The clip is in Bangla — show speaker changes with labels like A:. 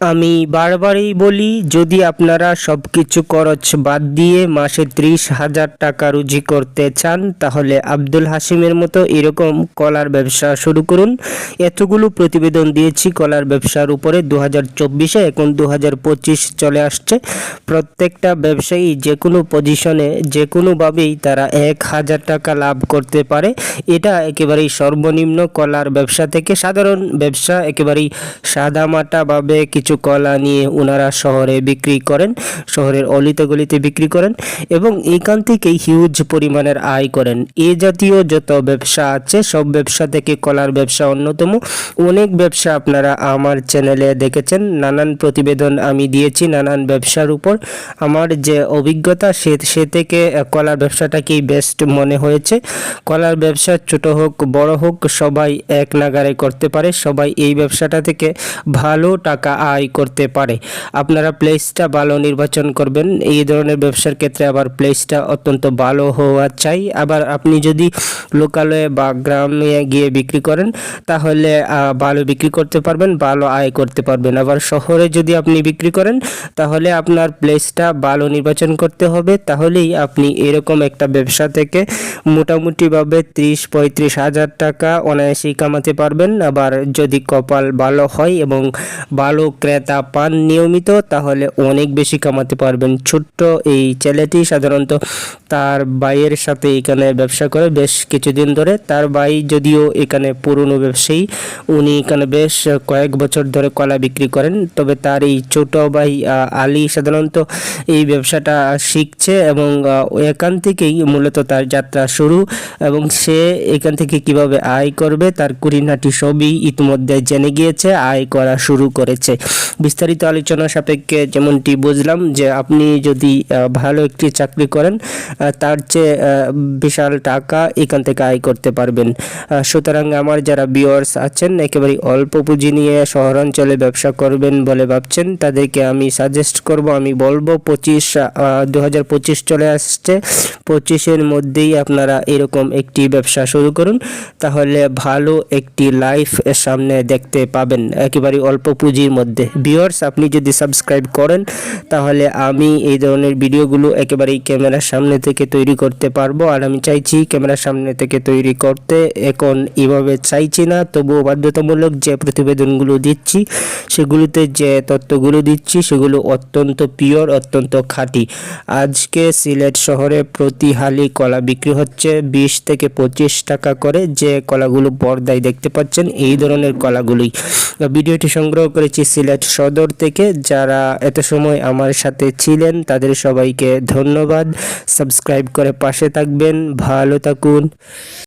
A: আমি বারবারই বলি, যদি আপনারা সব কিছু খরচ বাদ দিয়ে মাসে ত্রিশ হাজার টাকা রুজি করতে চান, তাহলে আব্দুল হাসিমের মতো এরকম কলার ব্যবসা শুরু করুন। এতগুলো প্রতিবেদন দিয়েছি, কলার ব্যবসার উপরে দু হাজার চব্বিশে এখন দু হাজার পঁচিশ চলে আসছে। প্রত্যেকটা ব্যবসায়ী যে কোনো পজিশনে যে কোনোভাবেই তারা এক হাজার টাকা লাভ করতে পারে। এটা একেবারেই সর্বনিম্ন কলার ব্যবসা থেকে সাধারণ ব্যবসা, একেবারেই সাদামাটাভাবে কিছু কলা নিয়ে ওনারা শহরে বিক্রি করেন, শহরের অলিতে গলিতে বিক্রি করেন এবং এইখান থেকেই হিউজ পরিমাণের আয় করেন। এ জাতীয় যত ব্যবসা আছে, সব ব্যবসা থেকে কলার ব্যবসা অন্যতম। অনেক ব্যবসা আপনারা আমার চ্যানেলে দেখেছেন। নানান প্রতিবেদন আমি দিয়েছি নানান ব্যবসার উপর। আমার যে অভিজ্ঞতা, সে সে থেকে কলার ব্যবসাটাকেই বেস্ট মনে হয়েছে? কলার ব্যবসা ছোট হোক, বড় হোক, সবাই এক নাগারে করতে পারে। সবাই এই ব্যবসাটা থেকে ভালো টাকা আয় করতে পারে। আপনারা প্লেসটা ভালো নির্বাচন করবেন। এই ধরনের ব্যবসার ক্ষেত্রে আবার প্লেসটা অত্যন্ত ভালো হওয়া চাই। আবার আপনি যদি লোকালে বা গ্রামে গিয়ে বিক্রি করেন, তাহলে ভালো বিক্রি করতে পারবেন, ভালো আয় করতে পারবেন। আবার শহরে যদি আপনি বিক্রি করেন, তাহলে আপনার প্লেসটা ভালো নির্বাচন করতে হবে। তাহলেই আপনি এরকম একটা ব্যবসা থেকে মোটামুটিভাবে ত্রিশ, পঁয়ত্রিশ হাজার টাকা অনায়াসেই কামাতে পারবেন। আবার যদি কপাল ভালো হয় এবং ভালো ক্রেতা পান নিয়মিত, তাহলে অনেক বেশি কামাতে পারবেন। ছোট্ট এই ছেলেটি সাধারণত তার ভাইয়ের সাথে এখানে ব্যবসা করে বেশ কিছুদিন ধরে। তার ভাই যদিও এখানে পুরনো ব্যবসায়ী, উনি এখানে বেশ কয়েক বছর ধরে কলা বিক্রি করেন। তবে তার এই ছোট ভাই আলী সাধারণত এই ব্যবসাটা শিখছে এবং এখান থেকেই মূলত তার যাত্রা শুরু এবং সে এখান থেকে কীভাবে আয় করবে, তার কুড়িনাটি সবই ইতিমধ্যে জেনে গিয়েছে, আয় করা শুরু করেছে। বিস্তারিত আলোচনা সাপেক্ষে যেমনটি বুঝলাম যে আপনি যদি ভালো একটি চাকরি করেন তার চেয়ে বিশাল টাকা এখান থেকে আয় করতে পারবেন। সুতরাং আমার যারা বিয়ার্স আছেন, একেবারে অল্প পুঁজি নিয়ে শহরাঞ্চলে ব্যবসা করবেন বলে ভাবছেন, তাদেরকে আমি সাজেস্ট করব, আমি বলব পঁচিশ দু চলে আসছে। পঁচিশের মধ্যেই আপনারা এরকম একটি ব্যবসা শুরু করুন, তাহলে ভালো একটি লাইফ সামনে দেখতে পাবেন, একেবারে অল্প পুঁজির মধ্যে। ভিউয়ার্স আপনি যদি সাবস্ক্রাইব করেন, তাহলে আমি এই ধরনের ভিডিওগুলো একেবারেই ক্যামেরার সামনে থেকে তৈরি করতে পারব। আর আমি চাইছি ক্যামেরার সামনে থেকে তৈরি করতে। এখন এভাবে চাইছি না, তবুও বাধ্যতামূলক যে প্রতিবেদনগুলো দিচ্ছি, সেগুলোতে যে তথ্যগুলো দিচ্ছি, সেগুলো অত্যন্ত পিওর অত্যন্ত খাঁটি। আজকে সিলেট শহরে প্রতি হালি কলা বিক্রি হচ্ছে বিশ থেকে পঁচিশ টাকা করে। যে কলাগুলো পর্দায় দেখতে পাচ্ছেন, এই ধরনের কলাগুলোই। ভিডিওটি সংগ্রহ করেছি সিলেট সদর থেকে যারা এত সময় আমার সাথে ছিলেন, তাদের সবাইকে ধন্যবাদ। সাবস্ক্রাইব করে পাশে থাকবেন। ভালো থাকুন।